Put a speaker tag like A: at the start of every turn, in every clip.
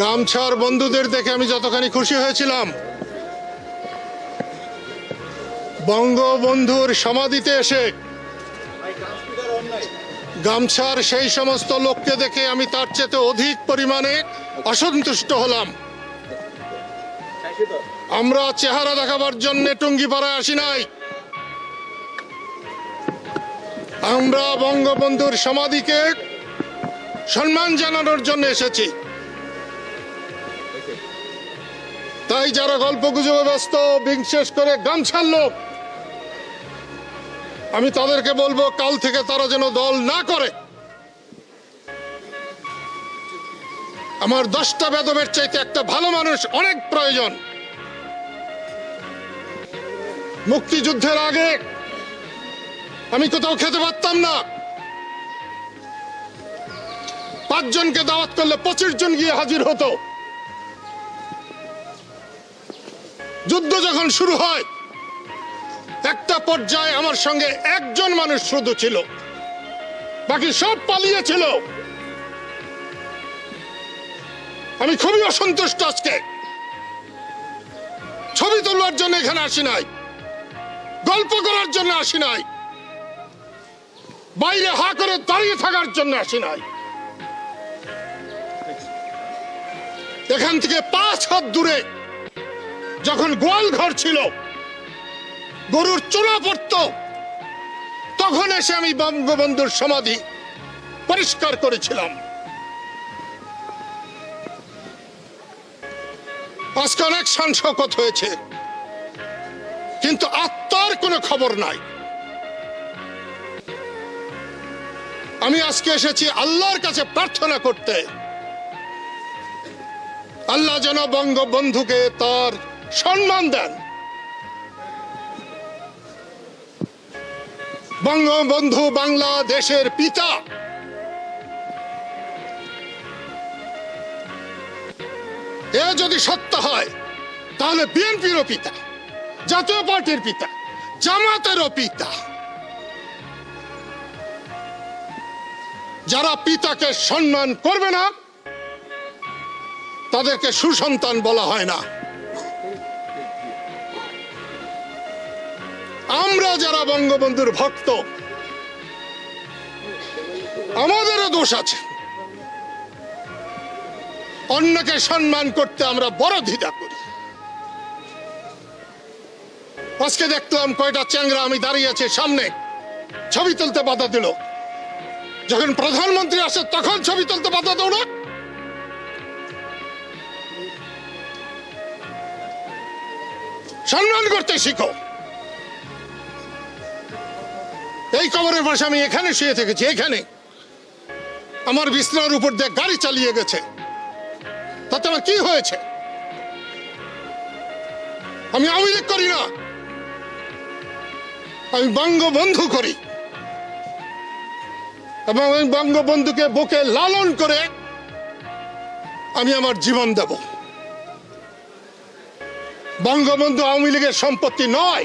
A: গামছার বন্ধুদের দেখে আমি যতখানি খুশি হয়েছিলাম। বঙ্গবন্ধুর সমাধিতে এসে গামছার সেই সমস্ত লোককে দেখে আমি তার চেয়ে অধিক পরিমাণে অসন্তুষ্ট হলাম। আমরা চেহারা দেখাবার জন্য টুঙ্গিপাড়ায় আসি নাই। আমরা বঙ্গবন্ধুর সমাধিকে সম্মান জানানোর জন্য এসেছি। তাই যারা গল্প গুজবে ব্যস্ত বিশেষ করে গামছার লোক আমি তাদেরকে বলব, কাল থেকে তারা যেন দল না করে। আমার দশটা বেদবের চাইতে একটা ভালো মানুষ অনেক প্রয়োজন। মুক্তিযুদ্ধের আগে আমি কোথাও খেতে পারতাম না। পাঁচজনকে দাওয়াত করলে পঁচিশ জন গিয়ে হাজির হতো। যুদ্ধ যখন শুরু হয়, একটা পর্যায়ে আমার সঙ্গে একজন মানুষ শুধু ছিল। বাকি সব পালিয়েছিল আমি খুবই অসন্তুষ্ট আজকে। ছবি তোলার জন্য এখানে আসি নাই। গল্প করার জন্য আসি নাই। বাইরে হা করে দাঁড়িয়ে থাকার জন্য আসি নাই। এখান থেকে পাঁচ হাত দূরে যখন গোয়াল ঘর ছিল, গরুর চোলা পড়ত, তখন এসে আমি বঙ্গবন্ধুর সমাধি পরিষ্কার করেছিলাম। আজকে অনেক শকত হয়েছে, কিন্তু আত্মার কোনো খবর নাই। আমি আজকে এসেছি আল্লাহর কাছে প্রার্থনা করতে। আল্লাহ যেন বঙ্গবন্ধুকে তার সম্মান দেন। বঙ্গবন্ধু বাংলাদেশের পিতা। এ যদি সত্য হয়, তাহলে বিএনপিরও পিতা, জাতীয় পার্টির পিতা, জামাতেরও পিতা। যারা পিতাকে সম্মান করবে না, তাদেরকে সুসন্তান বলা হয় না। আমরা যারা বঙ্গবন্ধুর ভক্ত, আমাদেরও দোষ আছে। অন্যকে সম্মান করতে আমরা বড় দ্বিধা করি। আজকে দেখলাম কয়টা চ্যাংরা আমি দাঁড়িয়ে আছে সামনে, ছবি তুলতে বাধা দিল। যখন প্রধানমন্ত্রী আসে, তখন ছবি তুলতে বাধা দাও না। সম্মান করতে শিখো। এই কবরের পাশে আমি এখানে শুয়ে থেকেছি, এখানে। আমার বিছনার উপর দিয়ে গাড়ি চালিয়ে গেছে। তাতে আমার কি হয়েছে? আমি লীগ করি না। আমি বঙ্গবন্ধু করি। এবং আমি বঙ্গবন্ধুকে বুকে লালন করে আমি আমার জীবন দেব। বঙ্গবন্ধু আওয়ামী লীগের সম্পত্তি নয়।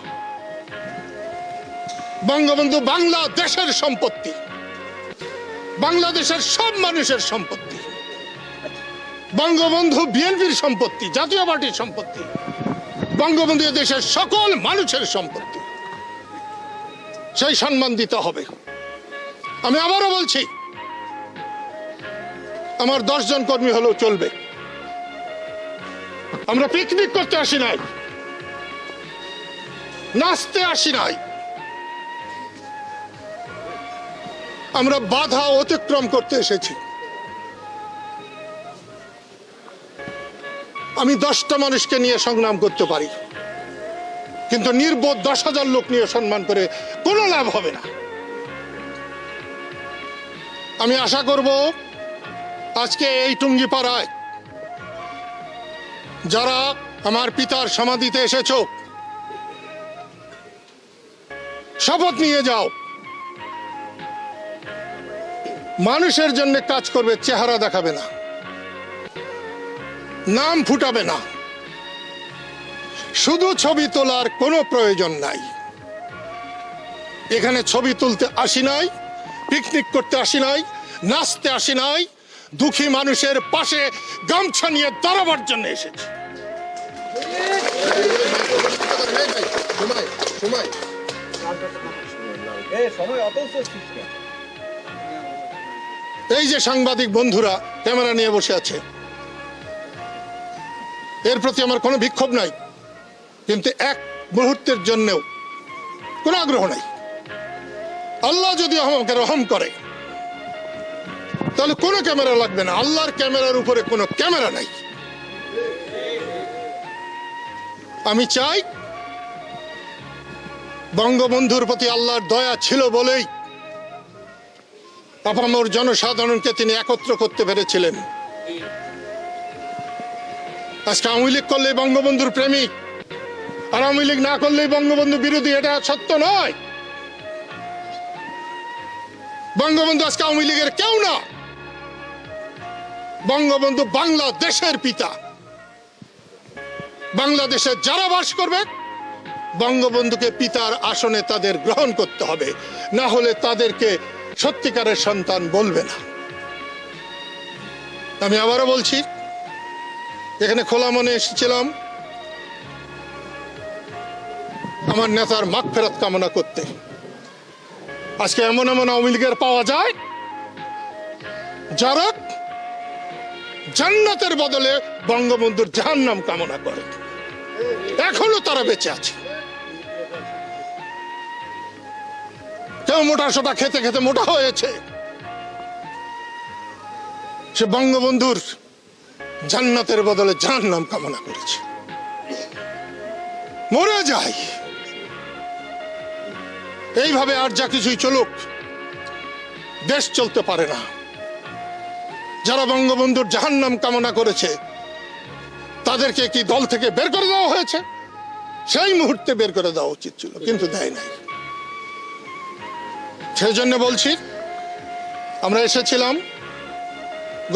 A: বঙ্গবন্ধু বাংলাদেশের সম্পত্তি। বাংলাদেশের সব মানুষের সম্পত্তি। বঙ্গবন্ধু বিএনপির সম্পত্তি, জাতীয় পার্টির সম্পত্তি। বঙ্গবন্ধু দেশের সকল মানুষের সম্পত্তি। সেই সম্মান দিতে হবে। আমি আবারও বলছি, আমার দশজন কর্মী হলেও চলবে। আমরা পিকনিক করতে আসি নাই। নাচতে আসি নাই। আমরা বাধা অতিক্রম করতে এসেছি। আমি দশটা মানুষকে নিয়ে সংগ্রাম করতে পারি। কিন্তু নির্বোধ দশ হাজার লোক নিয়ে সম্মান করে কোনো লাভ হবে না। আমি আশা করব আজকে এই টুঙ্গিপাড়ায় যারা আমার পিতার সমাধিতে এসেছ, শপথ নিয়ে যাও। মানুষের জন্য কাজ করবে চেহারা দেখাবে না নাম ফুটাবে না শুধু ছবি তোলার কোনো প্রয়োজন নাই এখানে ছবি তুলতে আসি নাই পিকনিক করতে আসি নাই নাচতে আসি নাই দুঃখী মানুষের পাশে গামছা নিয়ে দাঁড়াবার জন্য এসেছি এই যে সাংবাদিক বন্ধুরা, ক্যামেরা নিয়ে বসে আছে। এর প্রতি আমার কোনো বিক্ষোভ নাই, কিন্তু এক মুহূর্তের জন্যেও কোনো আগ্রহ নাই। আল্লাহ যদি আমাকে রহম করে, তাহলে কোনো ক্যামেরা লাগবে না। আল্লাহর ক্যামেরার উপরে কোনো ক্যামেরা নাই। আমি চাই বঙ্গবন্ধুর প্রতি আল্লাহর দয়া ছিল বলেই আপামর জনসাধারণকে তিনি একত্র করতে পেরেছিলেন। আজকে আওয়ামী লীগ করলে বঙ্গবন্ধুর প্রেমিক, আর আওয়ামী লীগ না করলেই বঙ্গবন্ধু বিরোধী, এটা সত্য নয়। বঙ্গবন্ধু আজকে আওয়ামী লীগের কেউ না। বঙ্গবন্ধু বাংলাদেশের পিতা। বাংলাদেশে যারা বাস করবে, বঙ্গবন্ধুকে পিতার আসনে তাদের গ্রহণ করতে হবে। না হলে তাদেরকে সত্যিকারের সন্তান বলবে না। আমি আবারও বলছি, এখানে খোলা মনে এসেছিলাম, আমার নেতার মাগ ফেরত কামনা করতে। আজকে এমন এমন আওয়ামী লীগের পাওয়া যায়, যারা জান্নাতের বদলে বঙ্গবন্ধুর জাহান্নাম কামনা করে। এখনও তারা বেঁচে আছে। কেউ মোটা সোটা খেতে খেতে মোটা হয়েছে। সে বঙ্গবন্ধুর জান্নাতের বদলে জাহান্নাম কামনা করেছে। মরে যায়। এইভাবে আর যা কিছুই চলুক, দেশ চলতে পারে না। যারা বঙ্গবন্ধুর জাহান নাম কামনা করেছে, তাদেরকে কি দল থেকে বের করে দেওয়া হয়েছে? সেই মুহূর্তে বের করে দেওয়া উচিত ছিল, কিন্তু দেয় নাই। সেই জন্য বলছি, আমরা এসেছিলাম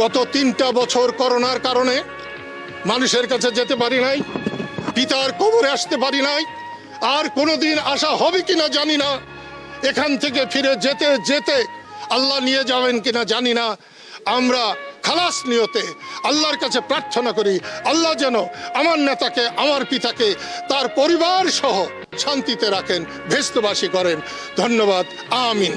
A: গত তিনটা বছর করোনার কারণে। মানুষের কাছে যেতে পারি নাই, পিতার কবরে আসতে পারি নাই, আর কোনোদিন আসা হবে কিনা জানি না। এখান থেকে ফিরে যেতে যেতে আল্লাহ নিয়ে যাবেন কিনা জানি না। আমরা খালাস নিয়তে আল্লাহর কাছে প্রার্থনা করি, আল্লাহ যেন আমার নেতাকে, আমার পিতাকে, তার পরিবার সহ শান্তিতে রাখেন ভেস্তবাসী করেন। ধন্যবাদ আমিন।